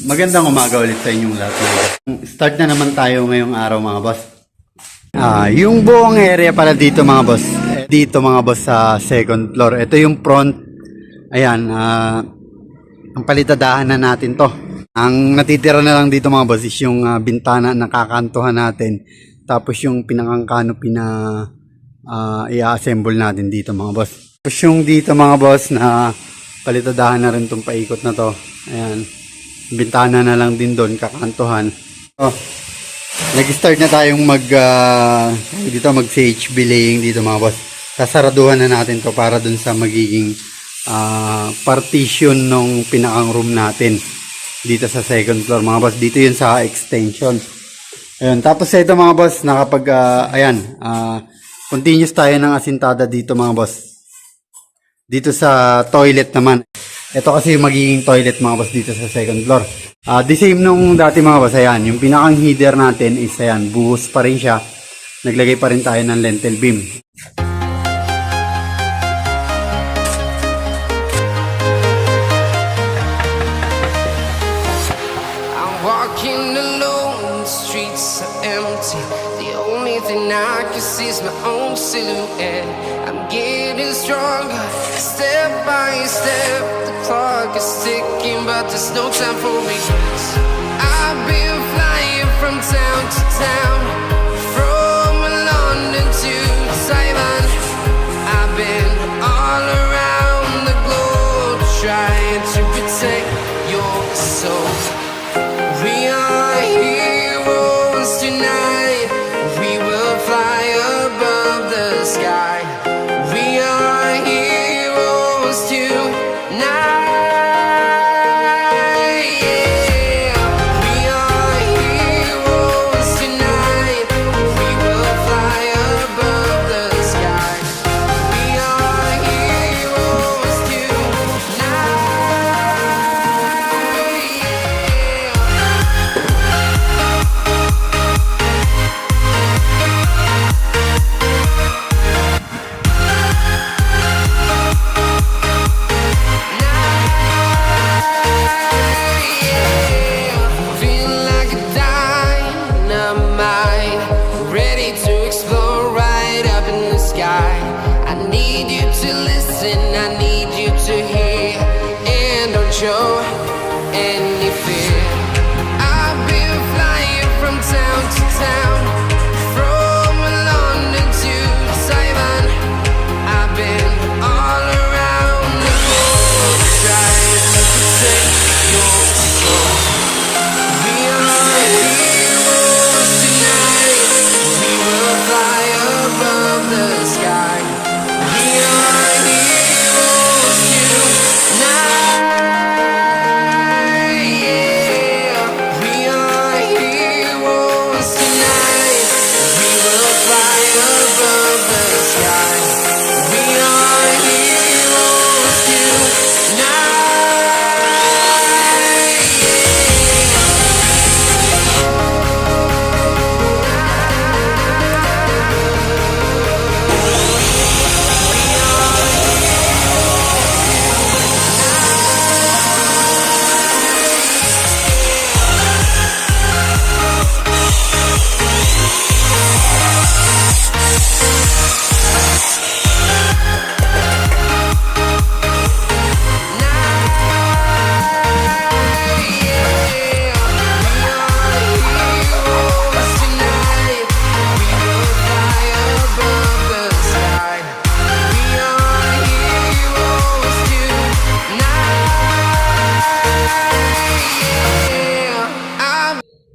Magandang umaga ulit sa inyong lahat. Start na naman tayo ngayong araw mga boss. Ah, yung buong area pala dito mga boss. Eh, Dito mga boss sa second floor. Ito yung front. Ayan, ah ang palitadahan na natin to. Ang natitira na lang dito mga boss is yung ah, bintana na kakantuhan natin. Tapos yung pinakang canopy na ah, i-assemble natin dito mga boss. Tapos yung dito mga boss na palitadahan na rin tong paikot na to. Ayan. Bintana na lang din doon kakantuhan. Oh. Nag-start na tayong mag ah, dito mag CHB laying dito mga boss. Sasaraduhan na natin to para dun sa magiging ah, partition nung pinakang room natin dito sa second floor mga boss. Dito yun sa extension. Ayun, tapos ito mga boss, nakapag ah, ayan, ah, continuous tayo ng asintada dito mga boss. Dito sa toilet naman. Ito kasi yung magiging toilet mga boss dito sa second floor. Ah, the same nung dati mga boss, ayan, yung pinakang header natin is ayan, buhos pa rin siya. Naglagay pa rin tayo ng lentil beam. I'm walking alone, the streets are empty. The only thing I can see is my own silhouette. I'm getting stronger, step by step. Clock is ticking, but there's no time for regrets. I've been flying from town to town,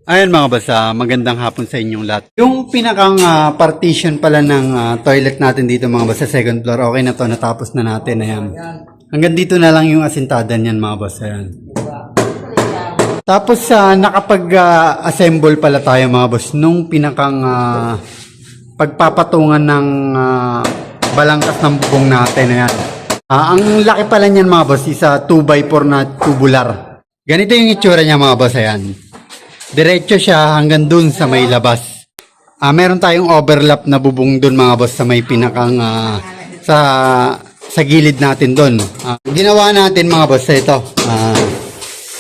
Ayan mga boss, ah, magandang hapon sa inyong lahat. Yung pinakang ah, partition pala ng ah, toilet natin dito mga boss sa second floor, okay na to, natapos na natin. Ayan. Hanggang dito na lang yung asintada niyan mga boss. Ayan. Tapos sa nakapag-assemble pala tayo mga boss nung pinakang ah, pagpapatungan ng ah, balangkas ng bubong natin. Ayan. Ah, ang laki pala niyan mga boss is 2x4 na tubular. Ganito yung itsura niya mga boss. Ayan. Diretso siya hanggang dun sa may labas. Ah, meron tayong overlap na bubong dun mga boss sa may pinakang ah, sa sa gilid natin dun. Ah, ginawa natin mga boss ito. Ah,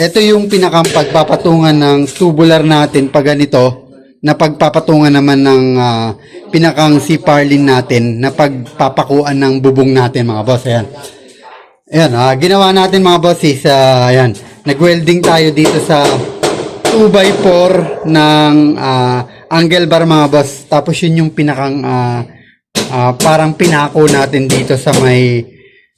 ito yung pinakang pagpapatungan ng tubular natin pag ganito na pagpapatungan naman ng ah, pinakang si parlin natin na pagpapakuan ng bubong natin mga boss. Ayan. Ayan, ah, ginawa natin mga boss is, ah, ayan, nag-welding tayo dito sa 2x4 ng ah, angle bar mga boss. Tapos yun yung pinakang ah, ah, parang pinako natin dito sa may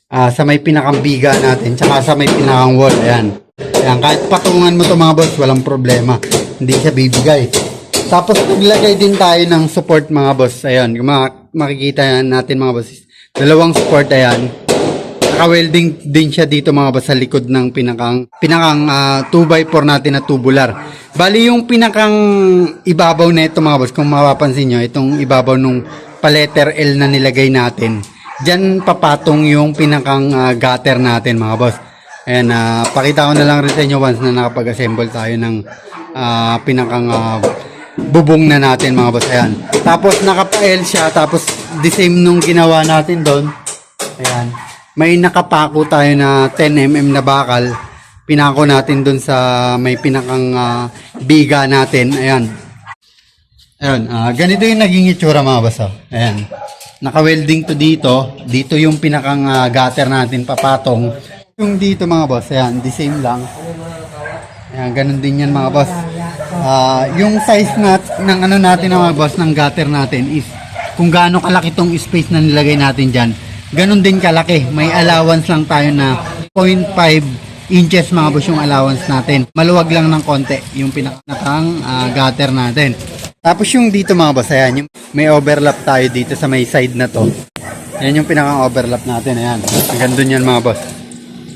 ah, sa may pinakang biga natin tsaka sa may pinakang wall. Ayan. Ayan, kahit patungan mo to mga boss, walang problema. Hindi siya bibigay. Tapos naglagay din tayo ng support mga boss. Ayan, kung ma- makikita natin mga boss. Dalawang support ayan. Naka-welding din siya dito mga boss sa likod ng pinakang pinakang 2x4 natin na tubular. Bali yung pinakang ibabaw na ito mga boss, kung mapapansin nyo, itong ibabaw nung paletter L na nilagay natin. Diyan papatong yung pinakang ah, gutter natin mga boss. Ayan, ah, pakita ko na lang rin sa inyo once na nakapag-assemble tayo ng ah, pinakang ah, bubong na natin mga boss. Ayan. Tapos naka-L siya, tapos the same nung ginawa natin doon. Ayan. May nakapako tayo na 10mm na bakal. Pinako natin doon sa may pinakang ah, biga natin. Ayan. Ayun, ah, ganito yung naging itsura mga boss. oh. Ayan. Naka-welding to dito. Dito yung pinakang ah, gutter natin papatong. Yung dito mga boss, ayan, the same lang. Ayan, ganun din yan mga boss. Ah, yung size nat ng ano natin mga boss ng gutter natin is kung gaano kalaki tong space na nilagay natin diyan. Ganun din kalaki. May allowance lang tayo na 0.5 inches mga boss yung allowance natin. Maluwag lang ng konti yung pinakang ah, gutter natin. Tapos yung dito mga boss, ayan, yung may overlap tayo dito sa may side na to. Ayan yung pinakang overlap natin, ayan. Hanggang dun yan mga boss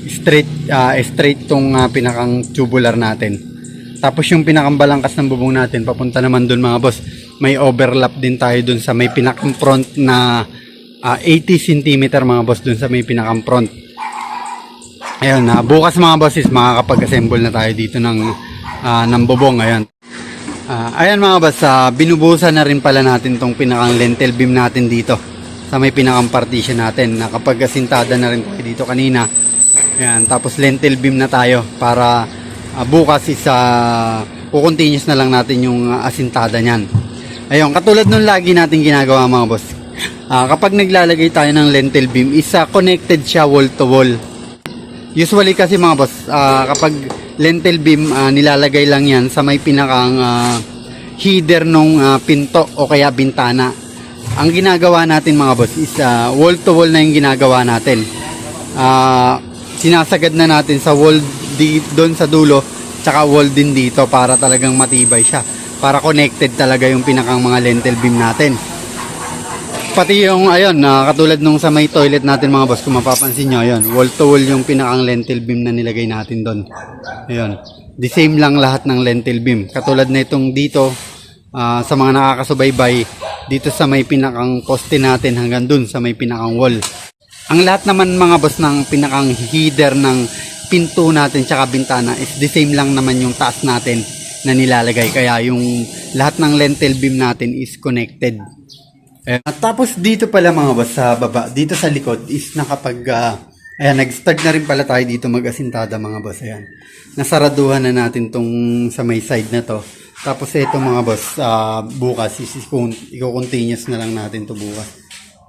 straight ah, straight tong ah, pinakang tubular natin. Tapos yung pinakang balangkas ng bubong natin papunta naman doon mga boss. May overlap din tayo doon sa may pinakang front na ah, 80 cm mga boss doon sa may pinakang front. Ayun, na bukas mga bosses makakapag-assemble na tayo dito ng ah, ng bubong ayan. Ah, ayan mga boss, ah, binubusan na rin pala natin tong pinakang lintel beam natin dito sa may pinakang partition natin. Nakapag-asintada na rin tayo dito kanina. Ayan, tapos lentil beam na tayo para ah, bukas is uh, continuous na lang natin yung ah, asintada niyan. Ayun, katulad nung lagi natin ginagawa mga boss. Ah, kapag naglalagay tayo ng lentil beam, isa connected siya wall to wall. Usually kasi mga boss, ah, kapag lentil beam ah, nilalagay lang yan sa may pinakang ah, header nung ah, pinto o kaya bintana. Ang ginagawa natin mga boss is ah, wall to wall na yung ginagawa natin. Ah, sinasagad na natin sa wall doon sa dulo tsaka wall din dito para talagang matibay siya para connected talaga yung pinakang mga lentil beam natin pati yung ayun na katulad nung sa may toilet natin mga boss kung mapapansin nyo ayun wall to wall yung pinakang lentil beam na nilagay natin doon ayun the same lang lahat ng lentil beam katulad na itong dito ah, sa mga nakakasubaybay dito sa may pinakang poste natin hanggang dun sa may pinakang wall ang lahat naman mga boss ng pinakang header ng pinto natin tsaka bintana is the same lang naman yung taas natin na nilalagay. Kaya yung lahat ng lentil beam natin is connected. At tapos dito pala mga boss sa baba, dito sa likod is nakapag ah, ayan, nag-start na rin pala tayo dito mag-asintada mga boss. Ayan. Nasaraduhan na natin tong sa may side na to. Tapos ito mga boss, ah, bukas is i-continuous na lang natin to bukas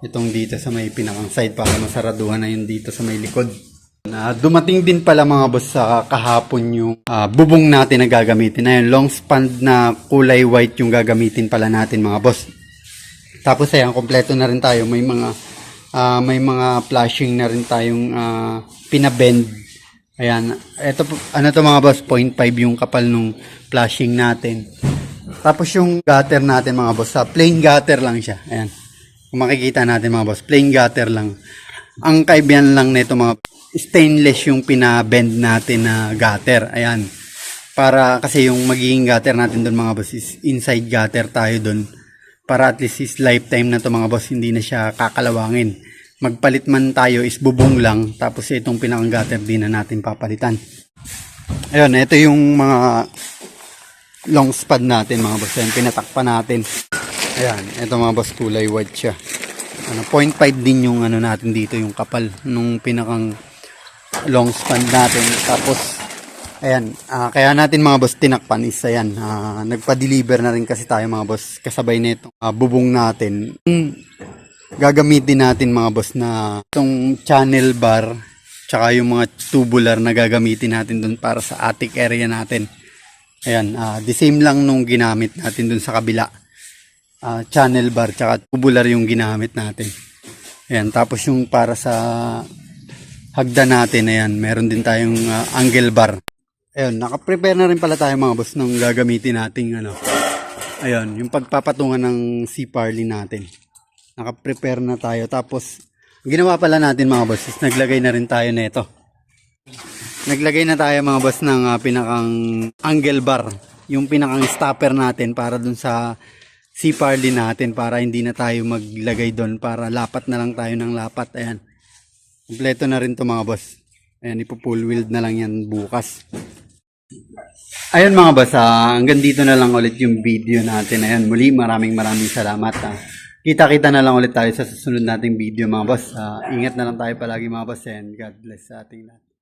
itong dito sa may pinakang side para masaraduhan na yun dito sa may likod. Na dumating din pala mga boss sa kahapon yung ah, bubong natin na gagamitin. Ayun, long span na kulay white yung gagamitin pala natin mga boss. Tapos ayan, kompleto na rin tayo. May mga ah, may mga flashing na rin tayong ah, pinabend. Ayan, ito ano to mga boss, 0.5 yung kapal nung flashing natin. Tapos yung gutter natin mga boss, sa plain gutter lang siya. Ayan. Kung makikita natin mga boss, plain gutter lang. Ang kaibigan lang nito mga stainless yung pinabend natin na gutter. Ayan. Para kasi yung magiging gutter natin doon mga boss is inside gutter tayo doon. Para at least is lifetime na to mga boss, hindi na siya kakalawangin. Magpalit man tayo is bubong lang. Tapos itong pinakang gutter din na natin papalitan. Ayun, ito yung mga long span natin mga boss. Ayan, pinatakpan natin. Ayan, ito mga boss kulay white siya. Ano, 0.5 din yung ano natin dito, yung kapal nung pinakang long span natin. Tapos, Ayan, ah, kaya natin mga boss tinakpan is ayan, ah, nagpa-deliver na rin kasi tayo mga boss kasabay nito ah, bubong natin. Mm, gagamitin natin mga boss na itong channel bar tsaka yung mga tubular na gagamitin natin dun para sa attic area natin. Ayan, ah, the same lang nung ginamit natin dun sa kabila. Ah, channel bar tsaka tubular yung ginamit natin. Ayan, tapos yung para sa hagda natin, ayan, meron din tayong ah, angle bar. Ayun, naka-prepare na rin pala tayo mga boss ng gagamitin nating ano. Ayun, yung pagpapatungan ng sea parley natin. Naka-prepare na tayo. Tapos, ginawa pala natin mga boss is naglagay na rin tayo nito. Naglagay na tayo mga boss ng ah, pinakang angle bar. Yung pinakang stopper natin para dun sa sea parley natin para hindi na tayo maglagay doon para lapat na lang tayo ng lapat. Ayan. Kompleto na rin to mga boss. Ayan, ipo-full wheeled na lang yan bukas. Ayun mga boss, ah, hanggang dito na lang ulit yung video natin. Ayun, muli maraming maraming salamat. ah. Kita-kita na lang ulit tayo sa susunod nating video mga. Ah, ingat na lang tayo palagi mga boss and God bless sa ating lahat.